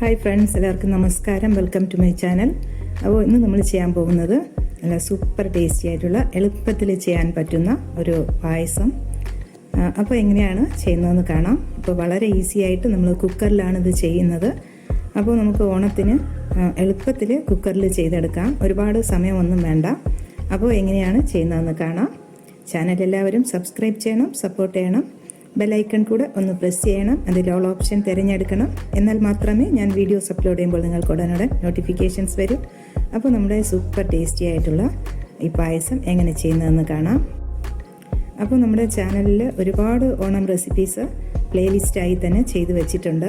Hi friends എല്ലാവർക്കും നമസ്കാരം. Welcome to my channel അപ്പോൾ ഇന്ന് നമ്മൾ ചെയ്യാൻ പോകുന്നത് നല്ല സൂപ്പർ ടേസ്റ്റി ആയിട്ടുള്ള എളുപ്പത്തിൽ ചെയ്യാൻ പറ്റുന്ന ഒരു പായസം. അപ്പോൾ എങ്ങനെയാണ് ചെയ്യുന്നതെന്ന് കാണാം. അപ്പോൾ വളരെ ഈസി ആയിട്ട് നമ്മൾ കുക്കറിലാണ് ഇത് ചെയ്യുന്നത്. അപ്പോൾ നമുക്ക് ഓണത്തിന് എളുപ്പത്തിൽ കുക്കറിൽ ചെയ്തെടുക്കാം. ഒരുപാട് സമയമൊന്നും വേണ്ട. അപ്പോൾ എങ്ങനെയാണ് ചെയ്യുന്നതെന്ന് കാണാം. ചാനൽ എല്ലാവരും സബ്സ്ക്രൈബ് ചെയ്യണം സപ്പോർട്ട് ചെയ്യണം. ബെല്ലൈക്കൺ കൂടെ ഒന്ന് പ്രസ് ചെയ്യണം. അതിൽ ഓൾ ഓപ്ഷൻ തിരഞ്ഞെടുക്കണം. എന്നാൽ മാത്രമേ ഞാൻ വീഡിയോസ് അപ്ലോഡ് ചെയ്യുമ്പോൾ നിങ്ങൾക്ക് ഉടനെ നോട്ടിഫിക്കേഷൻസ് വരും. അപ്പോൾ നമ്മുടെ സൂപ്പർ ടേസ്റ്റി ആയിട്ടുള്ള ഈ പായസം എങ്ങനെ ചെയ്യുന്നതെന്ന് കാണാം. അപ്പോൾ നമ്മുടെ ചാനലിൽ ഒരുപാട് ഓണം റെസിപ്പീസ് പ്ലേലിസ്റ്റായി തന്നെ ചെയ്തു വെച്ചിട്ടുണ്ട്.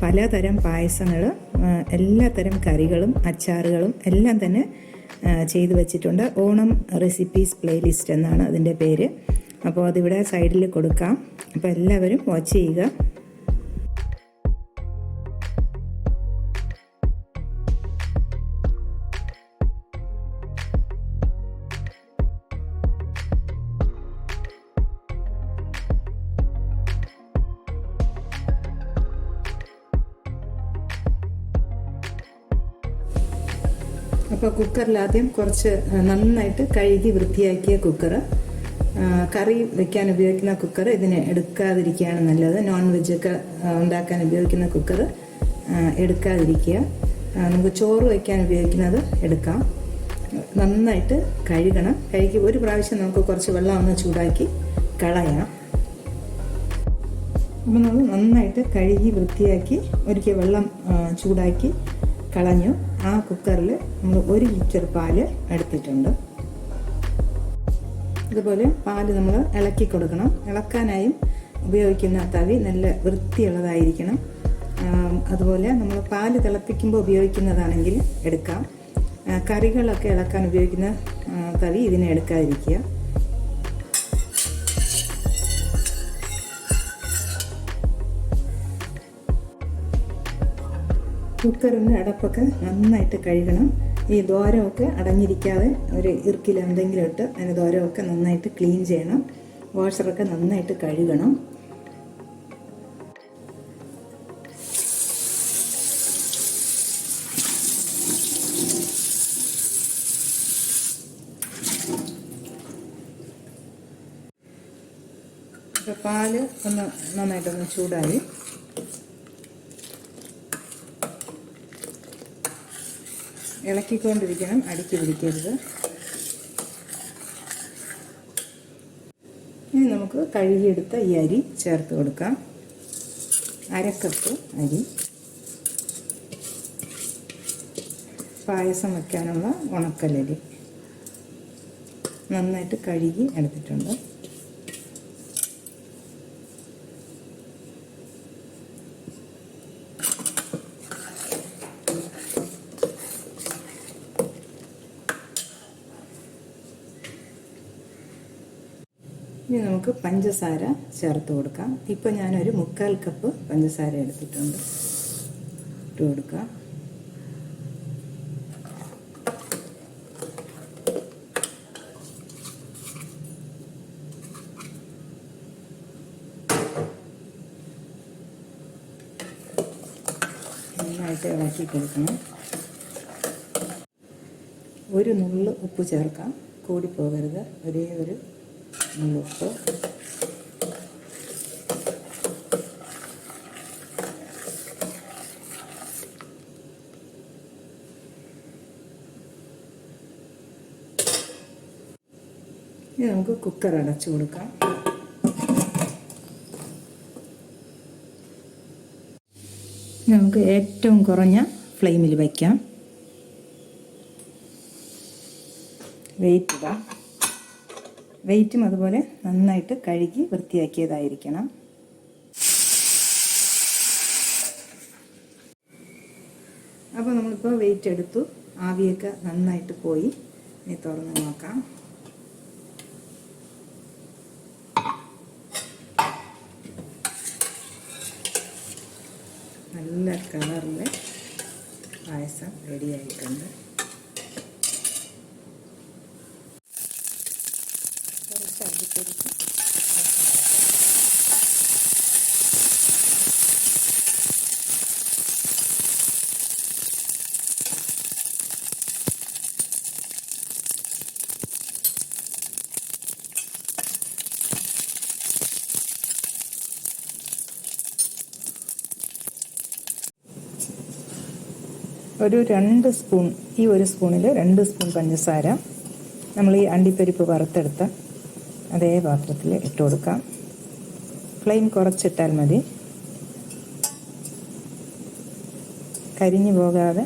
പലതരം പായസങ്ങൾ എല്ലാ തരം കറികളും അച്ചാറുകളും എല്ലാം തന്നെ ചെയ്തു വച്ചിട്ടുണ്ട്. ഓണം റെസിപ്പീസ് പ്ലേലിസ്റ്റ് എന്നാണ് അതിന്റെ പേര്. അപ്പോൾ അതിവിടെ സൈഡിൽ കൊടുക്കാം. അപ്പോൾ എല്ലാവരും വാച്ച് ചെയ്യുക. അപ്പോൾ കുക്കറിൽ ആദ്യം കുറച്ച് നന്നായിട്ട് കഴുകി വൃത്തിയാക്കിയ കുക്കർ കറി വെക്കാൻ ഉപയോഗിക്കുന്ന കുക്കർ ഇതിനെ എടുക്കാതിരിക്കുകയാണ് നല്ലത്. നോൺ വെജൊക്കെ ഉണ്ടാക്കാൻ ഉപയോഗിക്കുന്ന കുക്കർ എടുക്കാതിരിക്കുക. നമുക്ക് ചോറ് വയ്ക്കാൻ ഉപയോഗിക്കുന്നത് എടുക്കാം. നന്നായിട്ട് കഴുകണം. കഴുകി ഒരു പ്രാവശ്യം നമുക്ക് കുറച്ച് വെള്ളം ഒന്ന് ചൂടാക്കി കളയാം അപ്പം നമ്മൾ നന്നായിട്ട് കഴുകി വൃത്തിയാക്കി ഒരിക്കൽ വെള്ളം ചൂടാക്കി കളഞ്ഞു. ആ കുക്കറിൽ നമ്മൾ ഒരു ലിറ്റർ പാൽ എടുത്തിട്ടുണ്ട്. ഇതുപോലെ പാൽ നമ്മൾ ഇളക്കി കൊടുക്കണം. ഇളക്കാനായും ഉപയോഗിക്കുന്ന തവി നല്ല വൃത്തിയുള്ളതായിരിക്കണം. അതുപോലെ നമ്മൾ പാൽ തിളപ്പിക്കുമ്പോൾ ഉപയോഗിക്കുന്നതാണെങ്കിൽ എടുക്കാം. കറികളൊക്കെ ഇളക്കാൻ ഉപയോഗിക്കുന്ന തവി ഇതിനെ എടുക്കാതിരിക്കുക. കുക്കറിന്റെ അടപ്പൊക്കെ നന്നായിട്ട് കഴുകണം. ഈ ദ്വാരമൊക്കെ അടഞ്ഞിരിക്കാതെ ഒരു ഇറുക്കിൽ എന്തെങ്കിലും ഇട്ട് അതിന് ദ്വാരമൊക്കെ നന്നായിട്ട് ക്ലീൻ ചെയ്യണം. വാഷറൊക്കെ നന്നായിട്ട് കഴുകണം. അപ്പോൾ പാൽ ഒന്ന് നന്നായിട്ടൊന്ന് ചൂടായി. ഇളക്കിക്കൊണ്ടിരിക്കണം. അടുക്കി പിടിക്കരുത്. ഇനി നമുക്ക് കഴുകിയെടുത്ത ഈ അരി ചേർത്ത് കൊടുക്കാം. അരക്കപ്പ് അരി. പായസം വയ്ക്കാനുള്ള ഉണക്കലരി. നന്നായിട്ട് കഴുകി എടുത്തിട്ടുണ്ട്. ഇനി നമുക്ക് പഞ്ചസാര ചേർത്ത് കൊടുക്കാം. ഇപ്പം ഞാനൊരു മുക്കാൽ കപ്പ് പഞ്ചസാര എടുത്തിട്ടുണ്ട്. ഇട്ട് കൊടുക്കാം. ഇളക്കി കൊടുക്കണം. ഒരു നുള്ള് ഉപ്പ് ചേർക്കാം. കൂടിപ്പോകരുത് ഒരേ ഒരു നുള്ളുപ്പ് ഇനി നമുക്ക് കുക്കർ അടച്ചു കൊടുക്കാം. നമുക്ക് ഏറ്റവും കുറഞ്ഞ ഫ്ലെയിമിൽ വയ്ക്കാം വെയിറ്റ് ഇടാം. വെയിറ്റും അതുപോലെ നന്നായിട്ട് കഴുകി വൃത്തിയാക്കിയതായിരിക്കണം. അപ്പോൾ നമ്മളിപ്പോൾ വെയിറ്റ് എടുത്തു. ആവിയൊക്കെ നന്നായിട്ട് പോയി. ഇനി തുറന്ന് നോക്കാം. നല്ല കളറിൽ പായസം റെഡി ഒരു രണ്ട് സ്പൂൺ ഈ ഒരു സ്പൂണിൽ രണ്ട് സ്പൂൺ പഞ്ചസാര. നമ്മൾ ഈ അണ്ടിപ്പരിപ്പ് വറുത്തെടുത്ത അതേ പാത്രത്തിൽ ഇട്ട് കൊടുക്കാം. ഫ്ലെയിം കുറച്ചിട്ടാൽ മതി. കരിഞ്ഞു പോകാതെ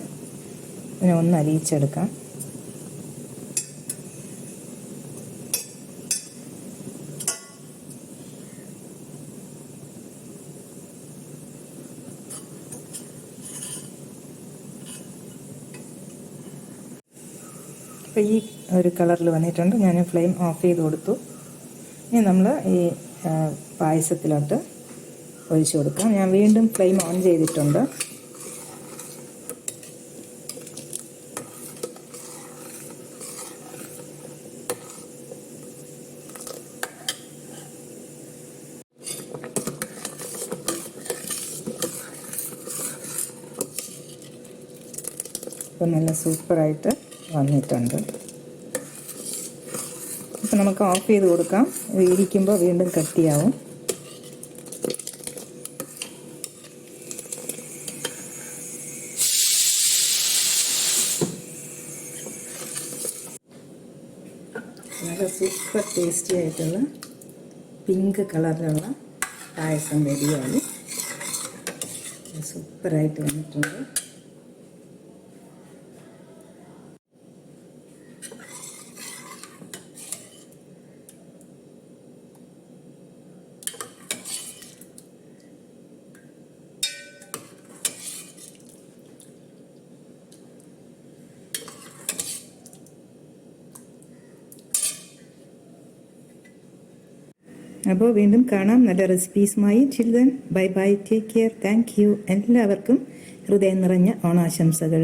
ഇതിനെ ഒന്ന് അലിയിച്ചെടുക്കാം ഇപ്പോൾ ഈ ഒരു കളറിൽ വന്നിട്ടുണ്ട്. ഞാൻ ഫ്ലെയിം ഓഫ് ചെയ്ത് കൊടുത്തു. ഇനി നമ്മൾ ഈ പായസത്തിലോട്ട് ഒഴിച്ചു കൊടുക്കാം. ഞാൻ വീണ്ടും ഫ്ലെയിം ഓൺ ചെയ്തിട്ടുണ്ട്. അപ്പം നല്ല സൂപ്പറായിട്ട് വന്നിട്ടുണ്ട്. അപ്പം നമുക്ക് ഓഫ് ചെയ്ത് കൊടുക്കാം. ഇരിക്കുമ്പോൾ വീണ്ടും കട്ടിയാവും. നല്ല സൂപ്പർ ടേസ്റ്റി ആയിട്ടുള്ള പിങ്ക് കളറിലുള്ള പായസം റെഡിയായി സൂപ്പറായിട്ട് വന്നിട്ടുണ്ട്. അപ്പോൾ വീണ്ടും കാണാം നല്ല റെസിപ്പീസുമായി children bye bye take care thank you എല്ലാവർക്കും ഹൃദയം നിറഞ്ഞ ഓണാശംസകൾ.